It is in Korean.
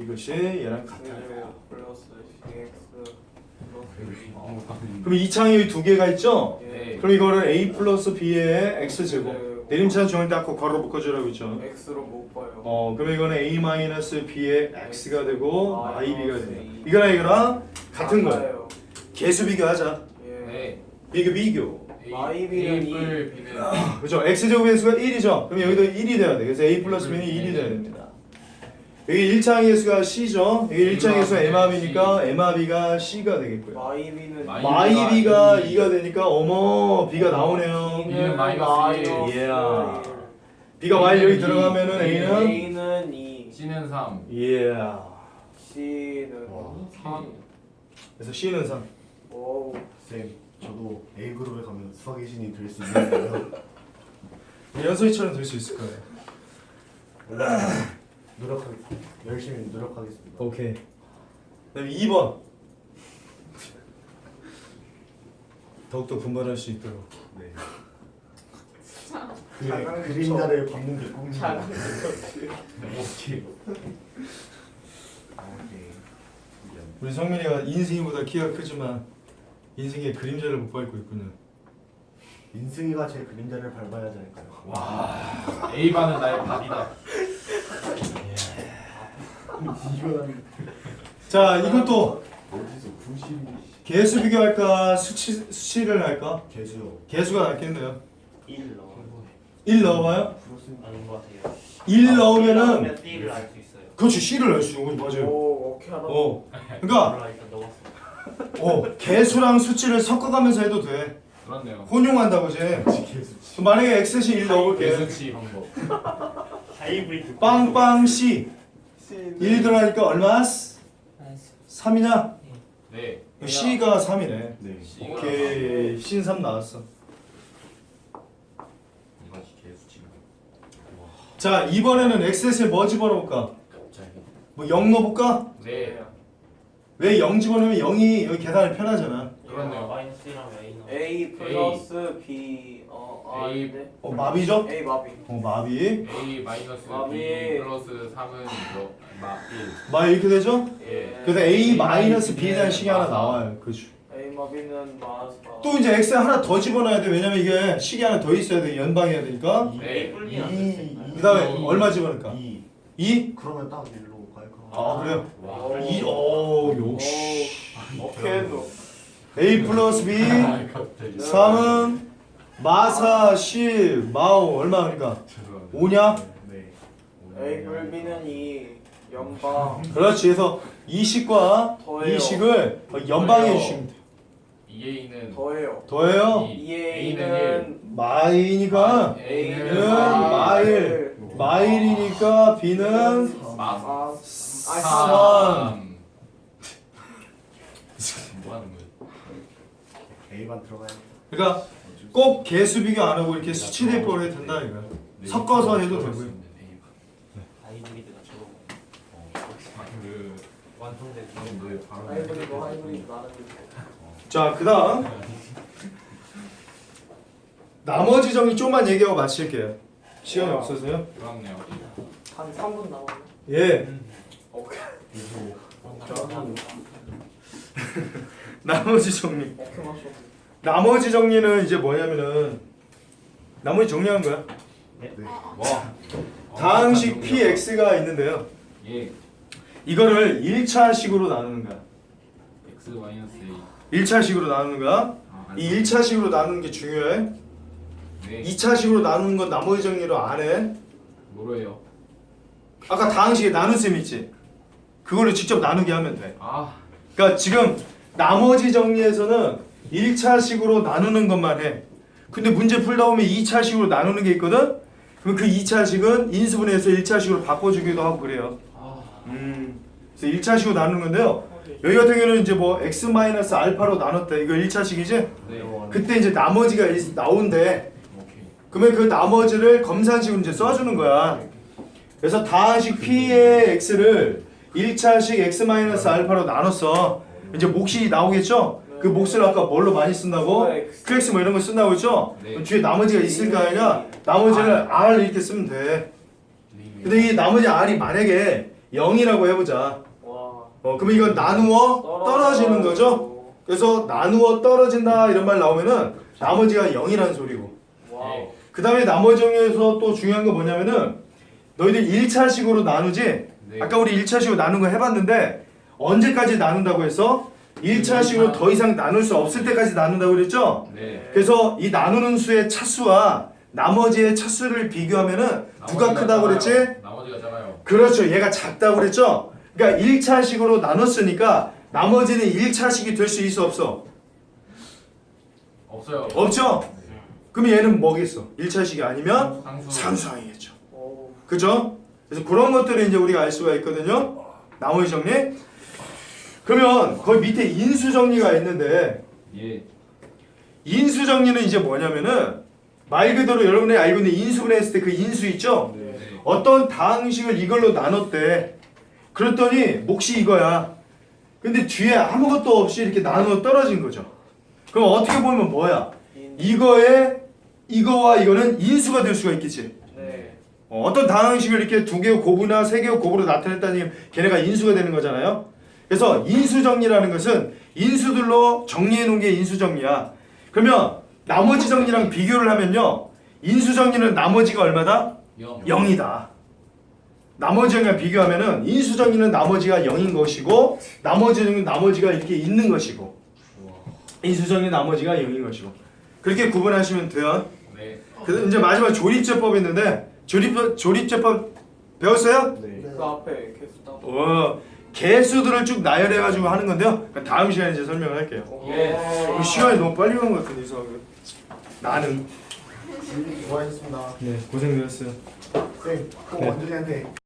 이것이 얘랑 같아요. 플러스 CX 플러스 그럼 이 창이 여기 두 개가 있죠? 예. 그럼 이거를 a 플러스 b의 x 제곱 내림차는 중을 닦고 괄호 묶어주라고 했죠. X로 못 봐요. 어 그럼 이거는 a 마이너스 b의 x가 되고 아, ib가 마이너스 돼요. 이. 이거랑 이거랑 같은 거예요. 맞아요. 개수 비교하자. 예. 네. 비교 비교. 마이비는 이. A뿔 B는 그렇죠. x 제곱의 수가 1이죠. 그럼 여기도 1이 돼야 돼. 그래서 a 플러스 b는 1이 돼야 됩니다. 여기 1창의 수가 c죠. 여기 1창의 수가 mr이니까 mr가 c가 되겠고요. 마이비는 마이- 마이비가 이. 2가 되니까 어머 b가 나오네요. B는 마이너스 일. 예. b가 y 여기 들어가면은 a는 A는 2 C는 3. 예. C는 와. 3 그래서 c는 3. 오우 쌤, 저도 A 그룹에 가면 수학의 신이 될 수 있는데요. 연소이처럼 될 수 있을 거예요. 노력하 열심히 노력하겠습니다. 오케이. 그다음에 2번. 더욱더 분발할 수 있도록. 네. 그 그림자를 밟는 게 꿈입니다. 오케이. 우리 성민이가 인승이보다 키가 크지만 인승의 그림자를 못 밟고 있군요. 인승이가 제 그림자를 밟아야 하지 않을까요? 와. A반은 나의 밥이다. 자, 이것도 어디서 구실이 개수 비교할까 수치 수치를 할까? 개수요. 개수가 낫겠네요. 1 넣어. 1 넣어봐요. 아닌 것 같아요. 1 넣으면은 D를 알 수 있어요. 그렇지 C를 넣을 수 있는 거지 맞아요. 오 오케이 하다 어, 그러니까 몰라 일단 넣었어. 어 개수랑 수치를 섞어가면서 해도 돼. 그렇네요. 혼용한다고. 그럼 만약에 X시 1 넣어볼게. 개수치 방법. 하이브리드. 빵빵 C C는 1 들어가니까 얼마? 3이냐? 네. C가 3이네. 네. C가 오케이 C는 3 나왔어. 자 이번에는 X에 뭐 집어넣을까? 갑자기. 뭐 0 넣어볼까? 네. 왜 0 집어넣으면 0이 여기 계산이 편하잖아. 그렇네요. 마이너스 1하면 A 플러스 B 어 A. 아닌데 어 마비죠? A 마비 어 마비. A 마이너스 마비. B 플러스 3은 뭐? 마 1. 마 이렇게 되죠? 예. 그래서 A 마이너스 B는 대한 식이 하나. 나와요. 그죠? A 마비는 마스 또 이제 X 하나 더 집어넣어야 돼. 왜냐면 이게 식이 하나 더 있어야 돼. 연방해야 되니까. 네. A 안 이- 됐어. 그 다음에 이. 얼마 집어넣을까? 2. 2? 그러면 딱 1로 갈까? 아 그래요? 와. 2, 오 역시. 오케이 너 A 플러스 B 아, 갑자기. 3은 마사 10 마오 얼마 그러니까 죄송합니다. 5냐? 네. A 불 B는 2 연방 그렇지 그래서 이 식과 더해요. 이 식을 연방해. 주시면 돼 EA는 더해요 더해요 이. EA는 마이니까 A는 A는 마일 마일이니까 B는 마 아, 아, 3. 뭐 하는 거예요? A만 들어가야 그러니까 꼭 개수 비교 안 하고 이렇게 수치 대표로 해도 된다 이거야. 섞어서 해도 되고요. 하이브리드가 저거. 그 완성된 그 바로 하이브리드 하이브리드 나는 자 그다음. 나머지 정리 좀만 얘기하고 마칠게요. 시간이 없어서요. 그렇네요. 한 3분 남았네 예. 오케이 나머지 정리 오케이 맞춰 나머지 정리는 이제 뭐냐면은 나머지 정리한 거야 와. 다항식 px가 있는데요 예. 이거를 1차식으로 나누는 거야 X 마이너스 A. 1차식으로 나누는 거야 아, 이 1차식으로 나누는 게 중요해 네. 2차식으로 나누는 건 나머지 정리로 안 해 뭐로예요? 아까 다항식에 나눗셈 있지 그걸로 직접 나누게 하면 돼 아. 그러니까 지금 나머지 정리에서는 1차식으로 나누는 것만 해 근데 문제 풀다 보면 2차식으로 나누는 게 있거든 그럼 그 2차식은 인수분해해서 1차식으로 바꿔주기도 하고 그래요 아. 음, 그래서 1차식으로 나누는 건데요 여기 같은 경우는 이제 뭐 x 마이너스 알파로 나눴다 이거 1차식이지 네. 그때 이제 나머지가 있- 나온대. 그러면 그 나머지를 검산식으로 이제 써주는 거야. 그래서 다항식 p의 x를 1차식 x 마이너스 알파로 나눴어. 이제 몫이 나오겠죠? 그 몫을 아까 뭘로 많이 쓴다고? qx 뭐 이런 거 쓴다고 했죠? 네. 그럼 뒤에 나머지가 있을 거 아니야? 나머지를 r 이렇게 쓰면 돼. 근데 이 나머지 r이 만약에 0이라고 해보자. 와. 어, 그러면 이건 나누어 떨어지는 거죠? 그래서 나누어 떨어진다 이런 말 나오면은 나머지가 0이라는 소리고. 그 다음에 나머지 정에서 또 중요한 거 뭐냐면은 너희들 1차식으로 나누지? 네. 아까 우리 1차식으로 나눈 거 해봤는데 언제까지 나눈다고 해서 1차식으로 더 이상 나눌 수 없을 때까지 나눈다고 그랬죠? 네. 그래서 이 나누는 수의 차수와 나머지의 차수를 비교하면은 누가 크다고 그랬지? 나머지가 작아요. 그렇죠. 얘가 작다고 그랬죠? 그러니까 1차식으로 나눴으니까 나머지는 1차식이 될 수 있어 없어? 없어요. 없죠? 그럼 얘는 뭐겠어? 1차식이 아니면 상수. 상수항이겠죠. 오. 그죠? 그래서 그런 것들을 이제 우리가 알 수가 있거든요. 나머지 정리. 그러면 거기 밑에 인수 정리가 있는데 예. 인수 정리는 이제 뭐냐면은 말 그대로 여러분이 알고 있는 인수분해 했을 때 그 인수 있죠? 네. 네. 어떤 다항식을 이걸로 나눴대. 그랬더니 몫이 이거야. 근데 뒤에 아무것도 없이 이렇게 나누어 떨어진 거죠. 그럼 어떻게 보면 뭐야? 인. 이거에 이거와 이거는 인수가 될 수가 있겠지. 네. 어, 어떤 다항식을 이렇게 두 개의 곱이나 세 개의 곱으로 나타냈다니 걔네가 인수가 되는 거잖아요. 그래서 인수 정리라는 것은 인수들로 정리해 놓은 게 인수 정리야. 그러면 나머지 정리랑 비교를 하면요. 인수 정리는 나머지가 얼마다? 영. 0이다. 나머지 정리랑 비교하면은 인수 정리는 나머지가 0인 것이고 나머지 정리는 나머지가 이렇게 있는 것이고 인수 정리 나머지가 0인 것이고 그렇게 구분하시면 돼요. 네. 그래서 이제 마지막 조립제법이 있는데 조립 조립제법 배웠어요? 네. 그 앞에 계속 따. 어 개수들을 쭉 나열해 가지고 하는 건데요. 그러니까 다음 시간에 이제 설명을 할게요. 예. 이 시간이 너무 빨리 간것 같은데 이상하게. 나는 수고하셨습니다. 네 고생되셨어요. 쌤, 꼭 네. 원준이한테